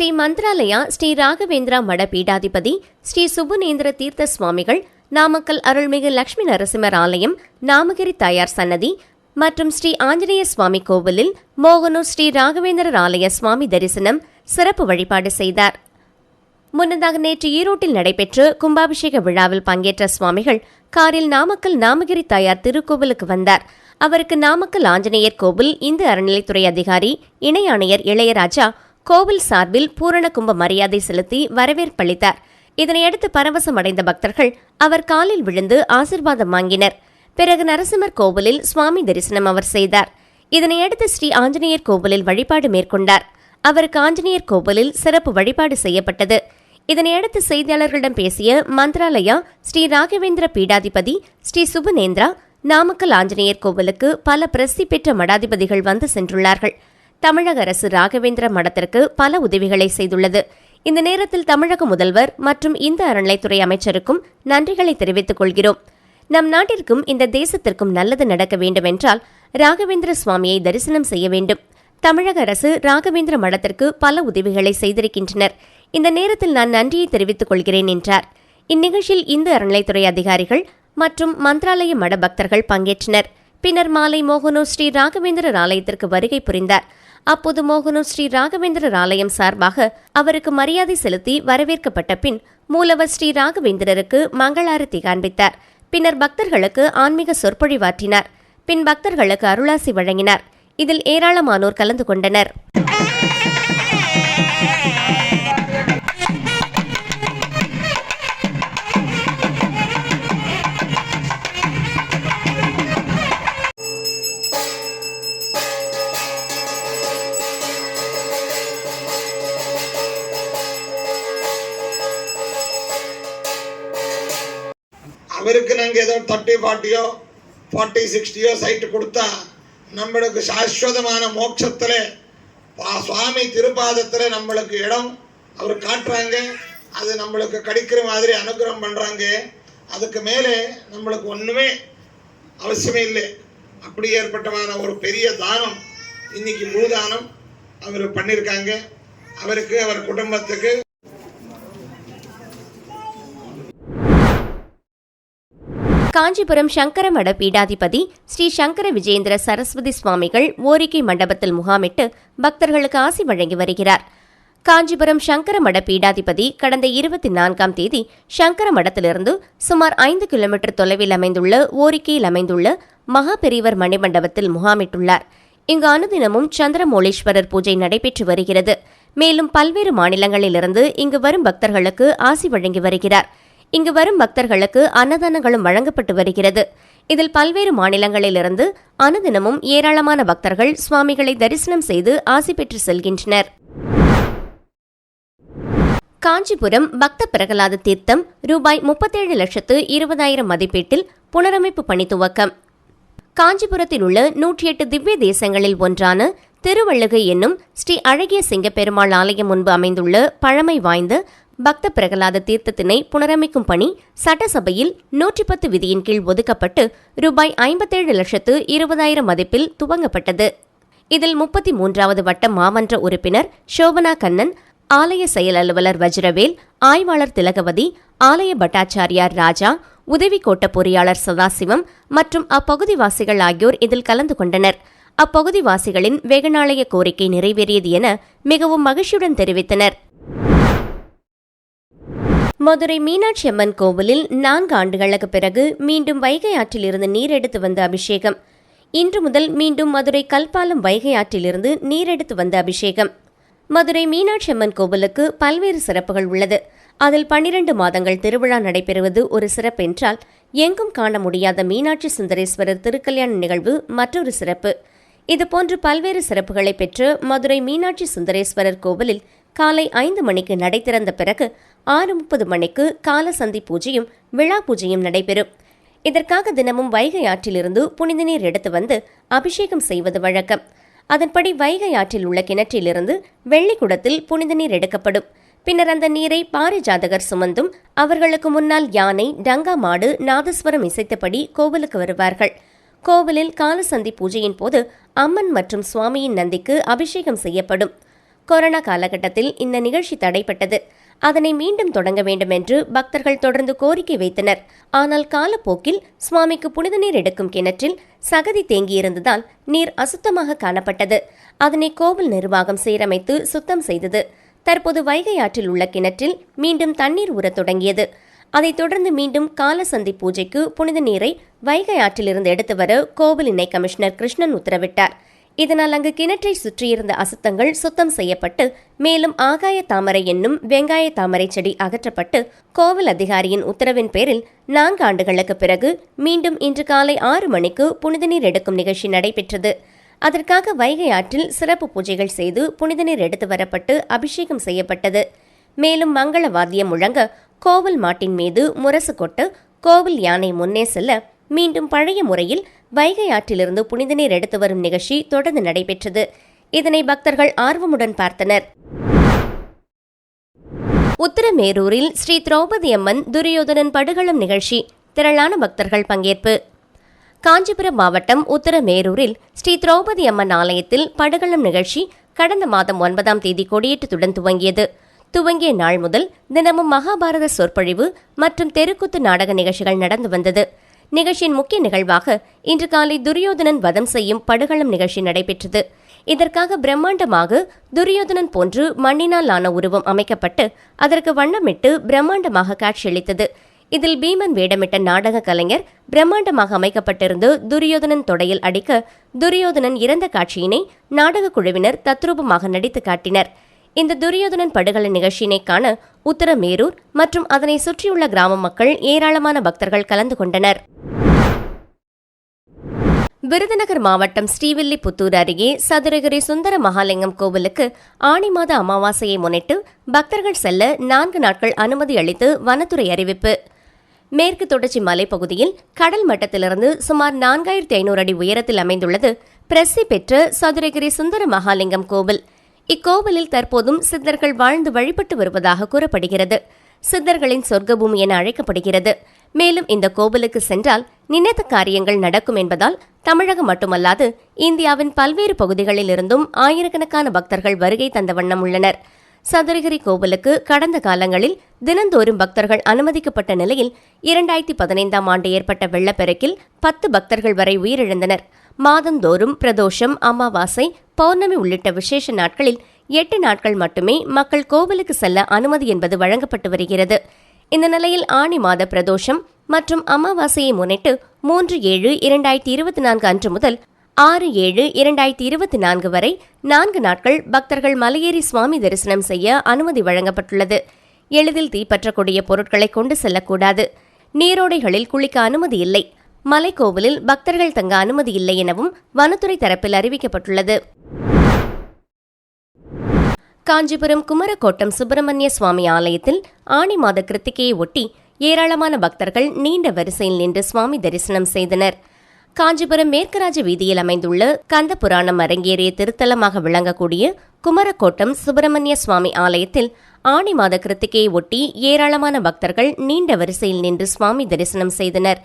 ஸ்ரீ மந்த்ராலயா ஸ்ரீ ராகவேந்திரா மட பீடாதிபதி ஸ்ரீ சுபுநேந்திர தீர்த்த சுவாமிகள் நாமக்கல் அருள்மிகு லட்சுமி நரசிம்மர் ஆலயம் நாமகிரி தாயார் சன்னதி மற்றும் ஸ்ரீ ஆஞ்சநேய சுவாமி கோவிலில் மோகனூர் ஸ்ரீ ராகவேந்திரர் ஆலய சுவாமி தரிசனம் சிறப்பு வழிபாடு செய்தார். முன்னதாக நேற்று ஈரோட்டில் நடைபெற்ற கும்பாபிஷேக விழாவில் பங்கேற்ற சுவாமிகள் காரில் நாமக்கல் நாமகிரி தாயார் திருக்கோவிலுக்கு வந்தார். அவருக்கு நாமக்கல் ஆஞ்சநேயர் கோவில் இந்து அறநிலைத்துறை அதிகாரி இணை ஆணையர் இளையராஜா கோவில் சார்பில் பூரண கும்ப மரியாதை செலுத்தி வரவேற்பளித்தார் இதனையடுத்து பரவசம் அடைந்த பக்தர்கள் அவர் காலில் விழுந்து ஆசிர்வாதம் வாங்கினர். பிறகு நரசிம்மர் கோவிலில் சுவாமி தரிசனம் அவர் செய்தார். இதனையடுத்து ஸ்ரீ ஆஞ்சநேயர் கோவிலில் வழிபாடு மேற்கொண்டார். அவருக்கு ஆஞ்சநேயர் கோவிலில் சிறப்பு வழிபாடு செய்யப்பட்டது. இதனையடுத்து செய்தியாளர்களிடம் பேசிய மந்திராலயா ஸ்ரீ ராகவேந்திர பீடாதிபதி ஸ்ரீ சுபநேந்திரா நாமக்கல் ஆஞ்சநேயர் கோவிலுக்கு பல பிரசித்தி பெற்ற மடாதிபதிகள் வந்து சென்றுள்ளார்கள். தமிழக அரசு ராகவேந்திர மடத்திற்கு பல உதவிகளை செய்துள்ளது. இந்த நேரத்தில் தமிழக முதல்வர் மற்றும் இந்து அறநிலைத்துறை அமைச்சருக்கும் நன்றிகளை தெரிவித்துக் கொள்கிறோம். நம் நாட்டிற்கும் இந்த தேசத்திற்கும் நல்லது நடக்க வேண்டுமென்றால் ராகவேந்திர சுவாமியை தரிசனம் செய்ய வேண்டும். தமிழக அரசு ராகவேந்திர மடத்திற்கு பல உதவிகளை செய்திருக்கின்றனர். இந்த நேரத்தில் நான் நன்றியை தெரிவித்துக் கொள்கிறேன் என்றார். இந்நிகழ்ச்சியில் இந்து அறநிலைத்துறை அதிகாரிகள் மற்றும் மந்திராலய மட பக்தர்கள் பங்கேற்றனர். பின்னர் மாலை மோகனோ ஸ்ரீ ராகவேந்திரர் ஆலயத்திற்கு வருகை புரிந்தார். அப்போது மோகனூர் ஸ்ரீ ராகவேந்திரர் ஆலயம் சார்பாக அவருக்கு மரியாதை செலுத்தி வரவேற்கப்பட்ட பின் மூலவர் ஸ்ரீ ராகவேந்திரருக்கு மங்களாரத்தி காண்பித்தார் பின்னர் பக்தர்களுக்கு ஆன்மீக சொற்பொழிவாற்றினார். பின் பக்தர்களுக்கு அருளாசி வழங்கினார். இதில் ஏராளமானோர் கலந்து கொண்டனர். அவருக்கு நாங்கள் ஏதோ தேர்ட்டி ஃபார்ட்டியோ ஃபார்ட்டி சிக்ஸ்டியோ சைட்டு கொடுத்தா நம்மளுக்கு சாஸ்வதமான மோட்சத்தில் சுவாமி திருப்பாதத்தில் நம்மளுக்கு இடம் அவர் காட்டுறாங்க. அது நம்மளுக்கு கிடைக்கிற மாதிரி அனுகிரகம் பண்ணுறாங்க அதுக்கு மேலே நம்மளுக்கு ஒன்றுமே அவசியமே இல்லை. அப்படி ஏற்பட்டமான ஒரு பெரிய தானம் இன்னைக்கு முழுதானம் அவர் பண்ணியிருக்காங்க அவருக்கு அவர் குடும்பத்துக்கு காஞ்சிபுரம் சங்கர மட பீடாதிபதி ஸ்ரீ சங்கர விஜேந்திர சரஸ்வதி சுவாமிகள் ஓரிக்கை மண்டபத்தில் முகாமிட்டு பக்தர்களுக்கு ஆசி வழங்கி வருகிறார். காஞ்சிபுரம் சங்கர மட பீடாதிபதி கடந்த இருபத்தி நான்காம் தேதி சங்கர மடத்திலிருந்து சுமார் ஐந்து கிலோமீட்டர் தொலைவில் அமைந்துள்ள ஓரிக்கையில் அமைந்துள்ள மகா பெரியவர் மணிமண்டபத்தில் முகாமிட்டுள்ளார். இங்கு அனுதினமும் சந்திரமோளேஸ்வரர் பூஜை நடைபெற்று வருகிறது. மேலும் பல்வேறு மாநிலங்களிலிருந்து இங்கு வரும் பக்தர்களுக்கு ஆசி வழங்கி வருகிறார். இங்கு வரும் பக்தர்களுக்கு அன்னதானங்களும் வழங்கப்பட்டு வருகிறது. இதில் பல்வேறு மாநிலங்களிலிருந்து அனுதினமும் ஏராளமான பக்தர்கள் சுவாமிகளை தரிசனம் செய்து ஆசி பெற்று செல்கின்றனர். காஞ்சிபுரம் பக்த பிரகலாத தீர்த்தம் ரூபாய் முப்பத்தேழு லட்சத்து இருபதாயிரம் மதிப்பீட்டில் புனரமைப்பு பணி துவக்கம். காஞ்சிபுரத்தில் உள்ள நூற்றி எட்டு திவ்ய தேசங்களில் ஒன்றான திருவள்ளுகை என்னும் ஸ்ரீ அழகிய சிங்கப்பெருமாள் ஆலயம் முன்பு அமைந்துள்ள பழமை வாய்ந்த பக்த பிரகலாத தீர்த்தத்தினை புனரமைக்கும் பணி சட்டசபையில் நூற்றி பத்து விதியின் கீழ் ஒதுக்கப்பட்டு ரூபாய் ஐம்பத்தேழு லட்சத்து இருபதாயிரம் மதிப்பில் துவங்கப்பட்டது. இதில் முப்பத்தி மூன்றாவது வட்ட மாமன்ற உறுப்பினர் சோபனா கண்ணன் ஆலய செயல் அலுவலர் வஜ்ரவேல் ஆய்வாளர் திலகவதி ஆலய பட்டாச்சாரியார் ராஜா உதவி கோட்ட பொறியாளர் சதாசிவம் மற்றும் அப்பகுதிவாசிகள் ஆகியோர் இதில் கலந்து கொண்டனர். அப்பகுதிவாசிகளின் வெகுநாளைய கோரிக்கை நிறைவேறியது என மிகவும் மகிழ்ச்சியுடன் தெரிவித்தனர். மதுரை மீனாட்சி அம்மன் கோவிலில் நான்கு ஆண்டுகளுக்கு பிறகு மீண்டும் வைகை ஆற்றிலிருந்து நீர் எடுத்து வந்த அபிஷேகம். இன்று முதல் மீண்டும் மதுரை கல்பாலம் வைகை ஆற்றிலிருந்து நீர் எடுத்து வந்த அபிஷேகம். மதுரை மீனாட்சி அம்மன் கோவிலுக்கு பல்வேறு சிறப்புகள் உள்ளது. அதில் பன்னிரண்டு மாதங்கள் திருவிழா நடைபெறுவது ஒரு சிறப்பென்றால் எங்கும் காண முடியாத மீனாட்சி சுந்தரேஸ்வரர் திருக்கல்யாண நிகழ்வு மற்றொரு சிறப்பு. இதுபோன்று பல்வேறு சிறப்புகளை பெற்று மதுரை மீனாட்சி சுந்தரேஸ்வரர் கோவிலில் காலை ஐந்து மணிக்கு நடை திறந்த பிறகு ஆறு முப்பது மணிக்கு கால சந்தி பூஜையும் விழா பூஜையும் நடைபெறும். இதற்காக தினமும் வைகை ஆற்றிலிருந்து புனித நீர் எடுத்து வந்து அபிஷேகம் செய்வது வழக்கம். அதன்படி வைகை ஆற்றில் உள்ள கிணற்றிலிருந்து வெள்ளி குடத்தில் புனித நீர் எடுக்கப்படும். பின்னர் அந்த நீரை பாரிஜாதகர் சுமந்தும் அவர்களுக்கு முன்னால் யானை டங்கா மாடு நாதஸ்வரம் இசைத்தபடி கோவிலுக்கு வருவார்கள். கோவிலில் காலசந்தி பூஜையின் போது அம்மன் மற்றும் சுவாமியின் நந்திக்கு அபிஷேகம் செய்யப்படும். கொரோனா காலகட்டத்தில் இந்த நிகழ்ச்சி தடைப்பட்டது. அதனை மீண்டும் தொடங்க வேண்டும் என்று பக்தர்கள் தொடர்ந்து கோரிக்கை வைத்தனர். ஆனால் காலப்போக்கில் சுவாமிக்கு புனித நீர் எடுக்கும் கிணற்றில் சகதி தேங்கியிருந்ததால் நீர் அசுத்தமாக காணப்பட்டது. அதனை கோவில் நிர்வாகம் சீரமைத்து சுத்தம் செய்தது. தற்போது வைகை ஆற்றில் உள்ள கிணற்றில் மீண்டும் தண்ணீர் ஊறத் தொடங்கியது. அதைத் தொடர்ந்து மீண்டும் காலசந்தி பூஜைக்கு புனித நீரை வைகை ஆற்றிலிருந்து எடுத்து வர கோவில் இணை கமிஷனர் கிருஷ்ணன் உத்தரவிட்டார். இதனால் அங்கு கிணற்றை சுற்றியிருந்த அசுத்தங்கள் சுத்தம் செய்யப்பட்டு மேலும் ஆகாய தாமரை என்னும் வெங்காய தாமரை செடி அகற்றப்பட்டு கோவில் அதிகாரியின் உத்தரவின் பேரில் நான்கு ஆண்டுகளுக்கு பிறகு மீண்டும் இன்று காலை ஆறு மணிக்கு புனித நீர் எடுக்கும் நிகழ்ச்சி நடைபெற்றது. அதற்காக வைகை ஆற்றில் சிறப்பு பூஜைகள் செய்து புனித நீர் எடுத்து வரப்பட்டு அபிஷேகம் செய்யப்பட்டது. மேலும் மங்கள வாத்தியம் முழங்க கோவில் மாட்டின் மீது முரசு கொட்டு கோவில் யானை முன்னே செல்ல மீண்டும் பழைய முறையில் வைகை ஆற்றிலிருந்து புனித நீர் எடுத்து வரும் நிகழ்ச்சி தொடர்ந்து நடைபெற்றது. இதனை பக்தர்கள் ஆர்வமுடன் பார்த்தனர். உத்தரமேரூரில் ஸ்ரீ திரௌபதி அம்மன் துரியோதனன் படுகளம் நிகழ்ச்சி திரளான பக்தர்கள் பங்கேற்பு. காஞ்சிபுரம் மாவட்டம் உத்தரமேரூரில் ஸ்ரீ திரௌபதி அம்மன் ஆலயத்தில் படுகளம் நிகழ்ச்சி கடந்த மாதம் ஒன்பதாம் தேதி கொடியேற்றத்துடன் துவங்கியது. துவங்கிய நாள் முதல் தினமும் மகாபாரத சொற்பொழிவு மற்றும் தெருக்கூத்து நாடக நிகழ்ச்சிகள் நடந்து வந்தது. நிகழ்ச்சியின் முக்கிய நிகழ்வாக இன்று காலை துரியோதனன் வதம் செய்யும் படுகளம் நிகழ்ச்சி நடைபெற்றது. இதற்காக பிரம்மாண்டமாக துரியோதனன் போன்று மண்ணினால் ஆன உருவம் அமைக்கப்பட்டு அதற்கு வண்ணமிட்டு பிரம்மாண்டமாக காட்சியளித்தது இதில் பீமன் வேடமிட்ட நாடக கலைஞர் பிரம்மாண்டமாக அமைக்கப்பட்டிருந்து துரியோதனன் தொடையில் அடிக்க துரியோதனன் இறந்த காட்சியினை நாடக குழுவினர் தத்ரூபமாக நடித்து காட்டினர். இந்த துரியோதனன் படுகொலை நிகழ்ச்சியினை காண உத்தரமேரூர் மற்றும் அதனை சுற்றியுள்ள கிராம மக்கள் ஏராளமான பக்தர்கள் கலந்து கொண்டனர். விருதுநகர் மாவட்டம் ஸ்ரீவில்லிபுத்தூர் அருகே சதுரகிரி சுந்தர மகாலிங்கம் கோவிலுக்கு ஆணி மாத அமாவாசையை முன்னிட்டு பக்தர்கள் செல்ல நான்கு நாட்கள் அனுமதி அளித்து வனத்துறை அறிவிப்பு. மேற்கு தொடர்ச்சி மலைப்பகுதியில் கடல் மட்டத்திலிருந்து சுமார் நான்காயிரத்தி ஐநூறு அடி உயரத்தில் அமைந்துள்ளது பிரசி பெற்ற சதுரகிரி சுந்தர மகாலிங்கம் கோவில். இக்கோவிலில் தற்போதும் சித்தர்கள் வாழ்ந்து வழிபட்டு வருவதாக கூறப்படுகிறது. சித்தர்களின் சொர்க்கபூமி என அழைக்கப்படுகிறது. மேலும் இந்த கோவிலுக்கு சென்றால் நினைத்த காரியங்கள் நடக்கும் என்பதால் தமிழகம் மட்டுமல்லாது இந்தியாவின் பல்வேறு பகுதிகளில் இருந்தும் ஆயிரக்கணக்கான பக்தர்கள் வருகை தந்த வண்ணம் உள்ளனர். சதுரகிரி கோவிலுக்கு கடந்த காலங்களில் தினந்தோறும் பக்தர்கள் அனுமதிக்கப்பட்ட நிலையில் இரண்டாயிரத்தி பதினைந்தாம் ஆண்டு ஏற்பட்ட வெள்ளப்பெருக்கில் பத்து பக்தர்கள் வரை உயிரிழந்தனர். மாதந்தோறும் பிரதோஷம் அமாவாசை பௌர்ணமி உள்ளிட்ட விசேஷ நாட்களில் எட்டு நாட்கள் மட்டுமே மக்கள் கோவிலுக்கு செல்ல அனுமதி என்பது வழங்கப்பட்டு வருகிறது. இந்த நிலையில் ஆணி மாத பிரதோஷம் மற்றும் அமாவாசையை முன்னிட்டு மூன்று ஏழு இரண்டாயிரத்தி இருபத்தி நான்கு அன்று முதல் ஆறு ஏழு இரண்டாயிரத்தி இருபத்தி நான்கு வரை நான்கு நாட்கள் பக்தர்கள் மலையேறி சுவாமி தரிசனம் செய்ய அனுமதி வழங்கப்பட்டுள்ளது. எளிதில் தீப்பற்றக்கூடிய பொருட்களை கொண்டு செல்லக்கூடாது. நீரோடைகளில் குளிக்க அனுமதி இல்லை. மலைக்கோவிலில் பக்தர்கள் தங்க அனுமதி இல்லை எனவும் வனத்துறை தரப்பில் அறிவிக்கப்பட்டுள்ளது. காஞ்சிபுரம் குமரக்கோட்டம் சுப்பிரமணிய சுவாமி ஆலயத்தில் ஆணி மாத கிருத்திகையை ஒட்டி ஏராளமான பக்தர்கள் நீண்ட வரிசையில் நின்று சுவாமி தரிசனம் செய்தனர். காஞ்சிபுரம் மேற்கராஜ வீதியில் அமைந்துள்ள கந்த புராணம் அரங்கேறிய திருத்தலமாக விளங்கக்கூடிய குமரக்கோட்டம் சுப்பிரமணிய சுவாமி ஆலயத்தில் ஆணி மாத கிருத்திகையை ஒட்டி ஏராளமான பக்தர்கள் நீண்ட வரிசையில் நின்று சுவாமி தரிசனம் செய்தனர்.